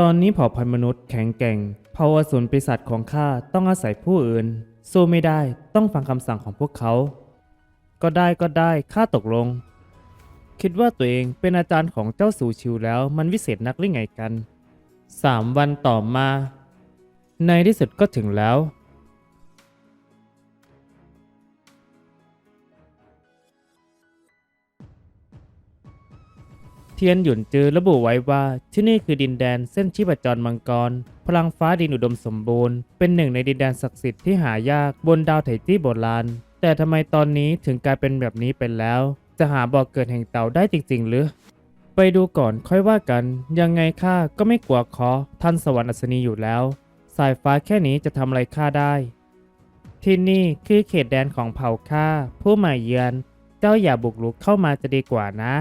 ตอนนี้เผ่าพันธุ์มนุษย์แข็งแกร่งเผ่าอสูรปีศาจของข้าต้องอาศัยผู้อื่น สู้ไม่ได้ต้องฟังคำสั่งของพวกเขา ก็ได้ก็ได้ข้าตกลง คิดว่าตัวเองเป็นอาจารย์ของเจ้าสู่ชิวแล้วมันวิเศษนักหรือไงกันสามวันต่อมา ในที่สุดก็ถึงแล้ว เทียนหยุนจือระบุไว้ว่าที่นี่คือดินแดนเส้นชีพจรมังกร พลังฟ้าดินอุดมสมบูรณ์ เป็นหนึ่งในดินแดนศักดิ์สิทธิ์ที่หายากบนดาวไถจี้โบราณ แต่ทำไมตอนนี้ถึงกลายเป็นแบบนี้ไปแล้ว จะหาบ่อกเกิดแห่งเต่าได้จริง ๆ หรือ ไปดูก่อนค่อยว่ากัน ยังไงข้าก็ไม่กลัวคอท่านสวรรค์อัศนีอยู่แล้ว สายฟ้าแค่นี้จะทำอะไรข้าได้ ที่นี่คือเขตแดนของเผ่าข้าผู้มาเยือน เจ้าอย่าบุกรุกเข้ามาจะดีกว่านะ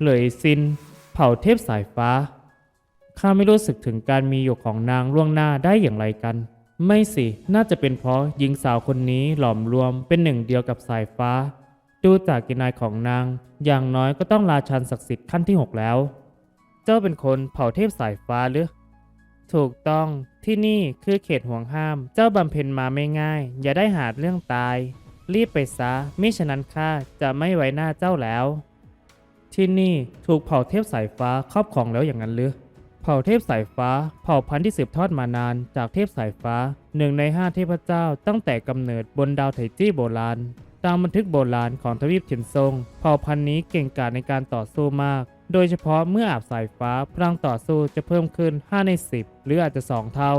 เหลยซิน เผ่าเทพสายฟ้า ข้าไม่รู้สึกถึงการมีอยู่ของนางล่วงหน้าได้อย่างไรกัน ไม่สิ น่าจะเป็นเพราะหญิงสาวคนนี้หลอมรวมเป็นหนึ่งเดียวกับสายฟ้า ดูจากกินายของนาง อย่างน้อยก็ต้องราชันศักดิ์สิทธิ์ขั้นที่6แล้ว เจ้าเป็นคนเผ่าเทพสายฟ้าหรือ ถูกต้องที่นี่คือเขตห่วงห้าม เจ้าบำเพ็ญมาไม่ง่าย อย่าได้หาเรื่องตาย รีบไปซะมิฉะนั้นข้าจะไม่ไว้หน้าเจ้าแล้ว ที่นี่ถูกเผ่าเทพสายฟ้าครอบครองแล้วอย่างนั้นหรือ เผ่าเทพสายฟ้า เผ่าพันธุ์ที่สืบทอดมานานจากเทพสายฟ้าหนึ่งในห้าเทพเจ้าตั้งแต่กำเนิดบนดาวไถจี้โบราณ ตามบันทึกโบราณของทวีปเทียนซง เผ่าพันธุ์นี้เก่งกาจในการต่อสู้มาก โดยเฉพาะเมื่ออาบสายฟ้าพลังต่อสู้จะเพิ่มขึ้น 5 ใน 10 หรืออาจจะ 2 เท่า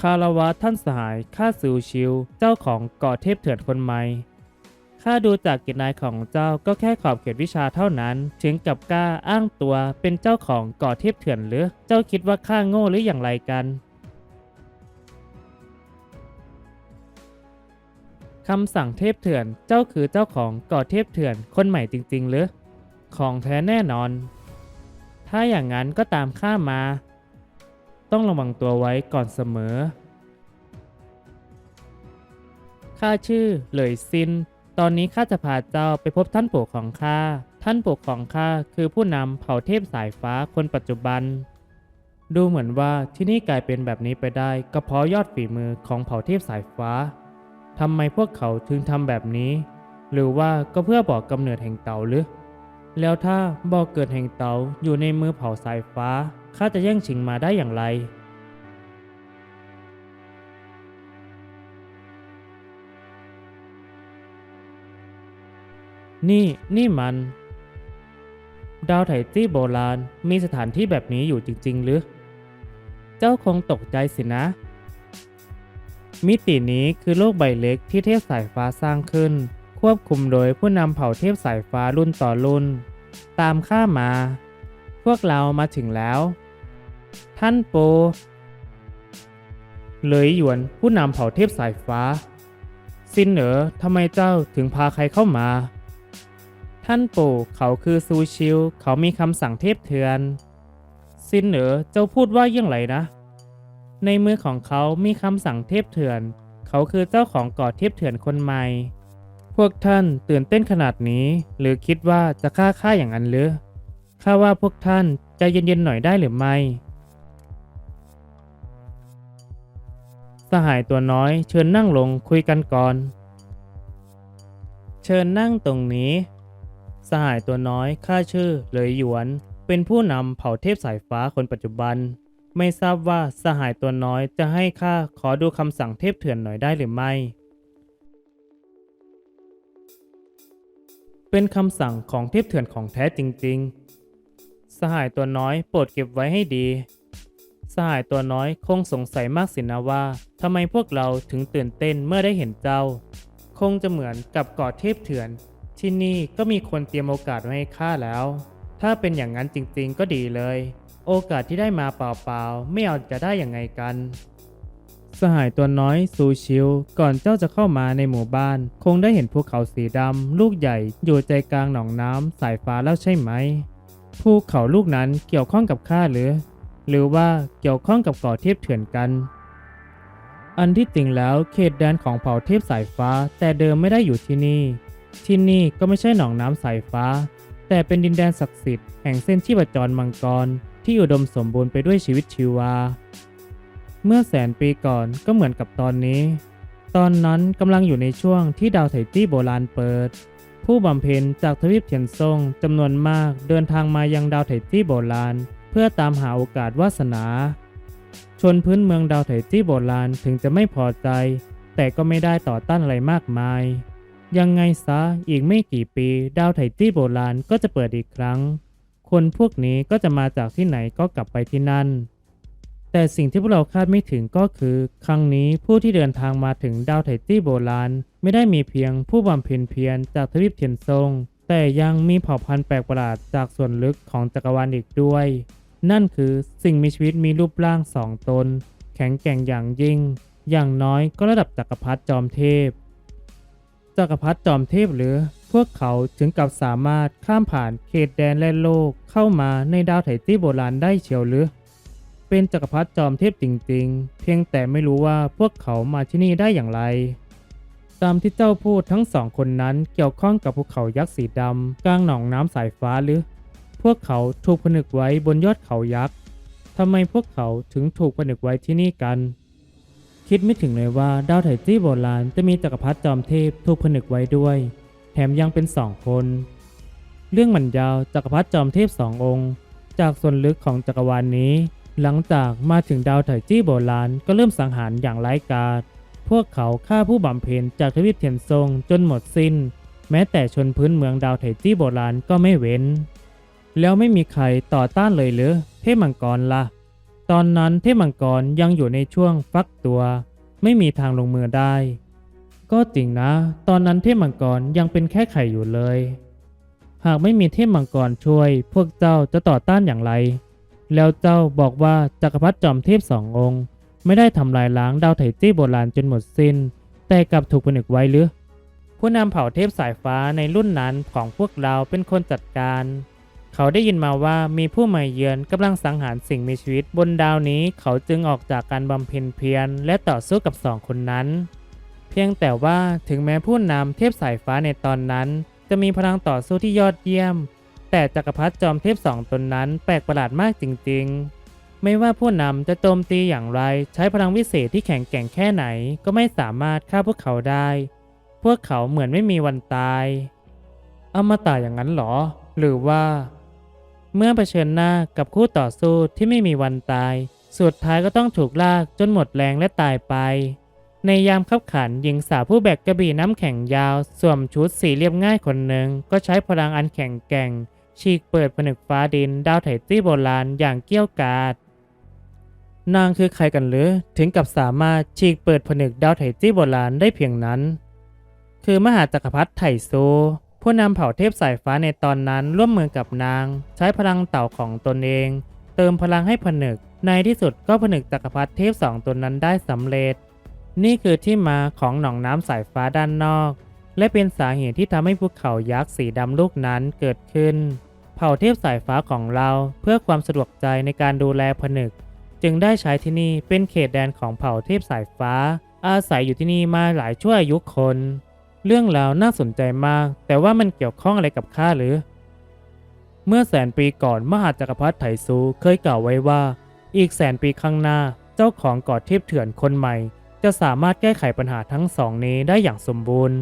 คาราวะท่านสหายข้าซิวชิว เจ้าของเกาะเทพเถื่อนคนใหม่ ข้าดูจากกิจนายของเจ้าก็แค่ขอบเขตวิชาเท่านั้น ถึงกับกล้าอ้างตัวเป็นเจ้าของกาะเทพเถื่อนหรือ เจ้าคิดว่าข้าโง่หรืออย่างไรกันคำสั่งเทพเถื่อน เจ้าคือเจ้าของกาะเทพเถื่อน คนใหม่จริง ๆ หรือ ของแท้แน่นอน ถ้าอย่างนั้นก็ตามข้ามา ต้องระวังตัวไว้ก่อนเสมอ ข้าชื่อ เหลยซิน ตอนนี้ข้าจะพาเจ้าไปพบท่านปู่ของข้า ท่านปู่ของข้าคือผู้นำเผ่าเทพสายฟ้าคนปัจจุบัน ดูเหมือนว่าที่นี่กลายเป็นแบบนี้ไปได้ก็เพราะยอดฝีมือของเผ่าเทพสายฟ้าทำไมพวกเขาถึงทำแบบนี้ หรือว่าก็เพื่อบอกกำเนิดแห่งเต่าหรือ แล้วถ้าบอกเกิดแห่งเต่าอยู่ในมือเผ่าสายฟ้าข้าจะแย่งชิงมาได้อย่างไร นี่นี่มัน ดาวไถจี้โบราณมีสถานที่แบบนี้อยู่จริง ๆ หรือ เจ้าคงตกใจสินะ มิตินี้คือโลกใบเล็กที่เทพสายฟ้าสร้างขึ้น ควบคุมโดยผู้นำเผ่าเทพสายฟ้ารุ่นต่อรุ่น ตามข้ามา พวกเรามาถึงแล้ว ท่านโป เลยหยวนผู้นำเผ่าเทพสายฟ้า ซินเหนอทำไมเจ้าถึงพาใครเข้ามา ท่านปู่เขาคือซูชิว เขามีคำสั่งเทพเถือน ซินเหนอเจ้าพูดว่าอย่างไรนะ ในมือของเขามีคำสั่งเทพเถื่อน เขาคือเจ้าของเกาะเทพเถื่อนคนใหม่ พวกท่านตื่นเต้นขนาดนี้ หรือคิดว่าจะฆ่าข้าอย่างนั้นหรือข้าว่าพวกท่านใจเย็นๆหน่อยได้หรือไม่สหายตัวน้อยเชิญนั่งลงคุยกันก่อน เชิญนั่งตรงนี้ สหายตัวน้อยข้าชื่อเหลยหยวน เป็นผู้นำเผ่าเทพสายฟ้าคนปัจจุบัน ไม่ทราบว่าสหายตัวน้อยจะให้ข้าขอดูคำสั่งเทพเถื่อนหน่อยได้หรือไม่ เป็นคำสั่งของเทพเถื่อนของแท้จริง ๆ สหายตัวน้อยโปรดเก็บไว้ให้ดีสหายตัวน้อยคงสงสัยมากสินะว่าทำไมพวกเราถึงตื่นเต้นเมื่อได้เห็นเจ้า คงจะเหมือนกับกาะเทพเถื่อน ที่นี่ก็มีคนเตรียมโอกาสไว้ให้ข้าแล้ว ถ้าเป็นอย่างนั้นจริงๆก็ดีเลย โอกาสที่ได้มาเปล่าๆ ไม่เอาจะได้อย่างไงกัน สหายตัวน้อยซูชิว ก่อนเจ้าจะเข้ามาในหมู่บ้าน คงได้เห็นภูเขาสีดำลูกใหญ่อยู่ใจกลางหนองน้ำสายฟ้าแล้วใช่ไหม ภูเขาลูกนั้นเกี่ยวข้องกับข้าหรือ หรือว่าเกี่ยวข้องกับเกาะเทพเถื่อนกันอันที่จริงแล้วเขตแดนของเผ่าเทพสายฟ้าแต่เดิมไม่ได้อยู่ที่นี่ ที่นี่ก็ไม่ใช่หนองน้ำสายฟ้า แต่เป็นดินแดนศักดิ์สิทธิ์แห่งเส้นชีพจรมังกร ที่อุดมสมบูรณ์ไปด้วยชีวิตชีวา เมื่อแสนปีก่อนก็เหมือนกับตอนนี้ ตอนนั้นกำลังอยู่ในช่วงที่ดาวไถตี้โบราณเปิด ผู้บำเพ็ญจากทวีปเทียนซงจำนวนมากเดินทางมายังดาวไถตี้โบราณ เพื่อตามหาโอกาสวาสนา ชนพื้นเมืองดาวไถตี้โบราณถึงจะไม่พอใจ แต่ก็ไม่ได้ต่อต้านอะไรมากมาย ยังไงซะอีกไม่กี่ปี ดาวไถตี้โบราณก็จะเปิดอีกครั้ง คนพวกนี้ก็จะมาจากที่ไหนก็กลับไปที่นั่น แต่สิ่งที่พวกเราคาดไม่ถึงก็คือ ครั้งนี้ผู้ที่เดินทางมาถึงดาวไถตี้โบราณ ไม่ได้มีเพียงผู้บำเพ็ญเพียรจากทวีปเทียนซงแต่ยังมีเผ่าพันธุ์แปลกประหลาดจากส่วนลึกของจักรวาลอีกด้วย นั่นคือสิ่งมีชีวิตมีรูปร่างสองตน แข็งแกร่งอย่างยิ่ง อย่างน้อยก็ระดับจักรพรรดิจอมเทพ จักรพรรดิจอมเทพหรือ พวกเขาถึงกับสามารถข้ามผ่านเขตแดนและโลกเข้ามาในดาวไถตี้โบราณได้เชียวหรือ เป็นจักรพรรดิจอมเทพจริงๆ เพียงแต่ไม่รู้ว่าพวกเขามาที่นี่ได้อย่างไร ตามที่เจ้าพูดทั้งสองคนนั้นเกี่ยวข้องกับภูเขายักษ์สีดำกลางหนองน้ำสายฟ้าหรือ พวกเขาถูกผนึกไว้บนยอดเขายักษ์ทำไมพวกเขาถึงถูกผนึกไว้ที่นี่กัน คิดไม่ถึงเลยว่าดาวไถจี้โบราณจะมีจักรพรรดิจอมเทพถูกผนึกไว้ด้วย แถมยังเป็นสองคน เรื่องมันยาวจักรพรรดิจอมเทพสององค์ จากส่วนลึกของจักรวาลนนี้ หลังจากมาถึงดาวไถจี้โบราณก็เริ่มสังหารอย่างไร้กาศพวกเขาฆ่าผู้บำเพ็ญจากทวีปเทียนซงจนหมดสิ้น แม้แต่ชนพื้นเมืองดาวไถจี้โบราณก็ไม่เว้น แล้วไม่มีใครต่อต้านเลยหรือเทพมังกรละ่ะ ตอนนั้นเทพมังกรยังอยู่ในช่วงฟักตัว ไม่มีทางลงมือได้ ก็จริงนะ ตอนนั้นเทพมังกรยังเป็นแค่ไข่อยู่เลย หากไม่มีเทพมังกรช่วย พวกเจ้าจะต่อต้านอย่างไร แล้วเจ้าบอกว่าจักรพรรดิจอมเทพสององค์ ไม่ได้ทำลายล้างดาวไถจี้โบราณจนหมดสิ้น แต่กลับถูกผนึกไว้หรือผู้นำเผ่าเทพสายฟ้าในรุ่นนั้นของพวกเราเป็นคนจัดการ เขาได้ยินมาว่ามีผู้มาเยือนกำลังสังหารสิ่งมีชีวิตบนดาวนี้ เขาจึงออกจากการบำเพ็ญเพียรและต่อสู้กับสองคนนั้น เพียงแต่ว่าถึงแม้ผู้นำเทพสายฟ้าในตอนนั้น จะมีพลังต่อสู้ที่ยอดเยี่ยม แต่จักรพรรดิจอมเทพสองตนนั้นแปลกประหลาดมากจริง ๆ ไม่ว่าผู้นำจะโจมตีอย่างไร ใช้พลังวิเศษที่แข็งแกร่งแค่ไหน ก็ไม่สามารถฆ่าพวกเขาได้ พวกเขาเหมือนไม่มีวันตายอมตะอย่างนั้นหรอ หรือว่า เมื่อเผชิญหน้ากับคู่ต่อสู้ที่ไม่มีวันตาย สุดท้ายก็ต้องถูกลากจนหมดแรงและตายไป ในยามขับขันหญิงสาวผู้แบกกระบี่น้ำแข็งยาว สวมชุดสีเรียบง่ายคนหนึ่ง ก็ใช้พลังอันแข็งแกร่ง ฉีกเปิดผนึกฟ้าดิน ดาวไถตี้โบราณอย่างเกี้ยวกาดนางคือใครกันหรือ ถึงกับสามารถฉีกเปิดผนึกดาวไถตี้โบราณได้เพียงนั้น คือมหาจักรพรรดิไถโซ ผู้นำเผ่าเทพสายฟ้าในตอนนั้นร่วมมือกับนาง ใช้พลังเต่าของตนเอง เติมพลังให้ผนึก ในที่สุดก็ผนึกจักรพรรดิเทพสองตนนั้นได้สำเร็จ นี่คือที่มาของหนองน้ำสายฟ้าด้านนอก และเป็นสาเหตุที่ทำให้ภูเขายักษ์สีดำลูกนั้นเกิดขึ้น เผ่าเทพสายฟ้าของเราเพื่อความสะดวกใจในการดูแลผนึก จึงได้ใช้ที่นี่เป็นเขตแดนของเผ่าเทพสายฟ้า อาศัยอยู่ที่นี่มาหลายชั่วอายุคน เรื่องราวน่าสนใจมาก แต่ว่ามันเกี่ยวข้องอะไรกับข้าหรือ เมื่อแสนปีก่อนมหาจักรพรรดิไถซูเคยกล่าวไว้ว่า อีกแสนปีข้างหน้าเจ้าของเกอดเทพเถื่อนคนใหม่ จะสามารถแก้ไขปัญหาทั้งสองนี้ได้อย่างสมบูรณ์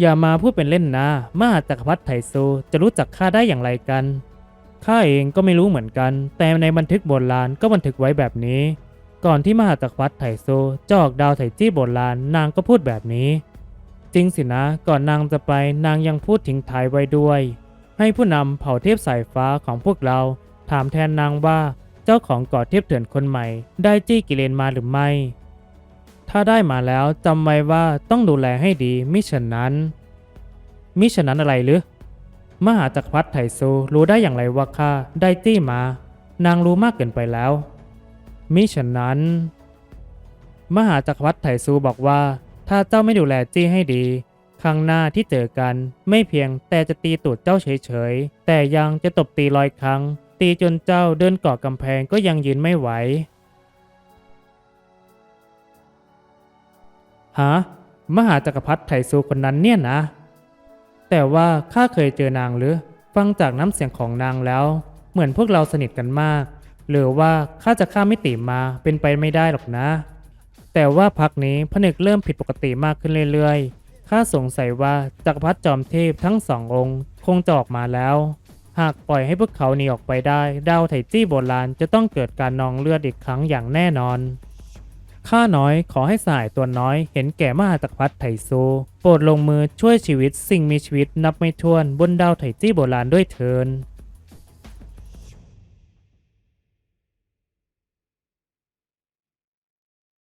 อย่ามาพูดเป็นเล่นนะมหาจักรพรรดิไถซูจะรู้จักข้าได้อย่างไรกันข้าเองก็ไม่รู้เหมือนกัน แต่ในบันทึกโบราณก็บันทึกไว้แบบนี้ ก่อนที่มหาจักรพรรดิไถซูจะออกดาวไถจี้โบราณนางก็พูดแบบนี้ จริงสินะก่อนนางจะไปนางยังพูดทิ้งท้ายไว้ด้วย ให้ผู้นำเผ่าเทพสายฟ้าของพวกเรา ถามแทนนางว่าเจ้าของเกาะเทพเถื่อนคนใหม่ ได้จี้กิเลนมาหรือไม่ ถ้าได้มาแล้วจำไว้ว่าต้องดูแลให้ดีมิฉะนั้น มิฉะนั้นอะไรหรือมหาจักรพรรดิไถซูรู้ได้อย่างไรว่าข้าได้จี้มา นางรู้มากเกินไปแล้ว มิฉะนั้น มหาจักรพรรดิไถซูบอกว่า ถ้าเจ้าไม่ดูแลจี้ให้ดี ครั้งหน้าที่เจอกันไม่เพียงแต่จะตีตูดเจ้าเฉยๆ แต่ยังจะตบตีร้อยครั้ง ตีจนเจ้าเดินเกาะกำแพงก็ยังยืนไม่ไหวฮะมหาจักรพรรดิไถซูคนนั้นเนี่ยนะ แต่ว่าข้าเคยเจอนางหรือ ฟังจากน้ำเสียงของนางแล้ว เหมือนพวกเราสนิทกันมาก หรือว่าข้าจะข้ามมิติมาเป็นไปไม่ได้หรอกนะ แต่ว่าพักนี้ผนึกเริ่มผิดปกติมากขึ้นเรื่อยๆ ข้าสงสัยว่าจักรพรรดิจอมเทพทั้งสององค์คงจะออกมาแล้ว หากปล่อยให้พวกเขาหนีออกไปได้ ดาวไถจี้โบราณจะต้องเกิดการนองเลือดอีกครั้งอย่างแน่นอน ข้าน้อยขอให้สายตัวน้อยเห็นแก่มหาจักรพรรดิไถซู โปรดลงมือช่วยชีวิตสิ่งมีชีวิตนับไม่ถ้วนบนดาวไถจี้โบราณด้วยเถิน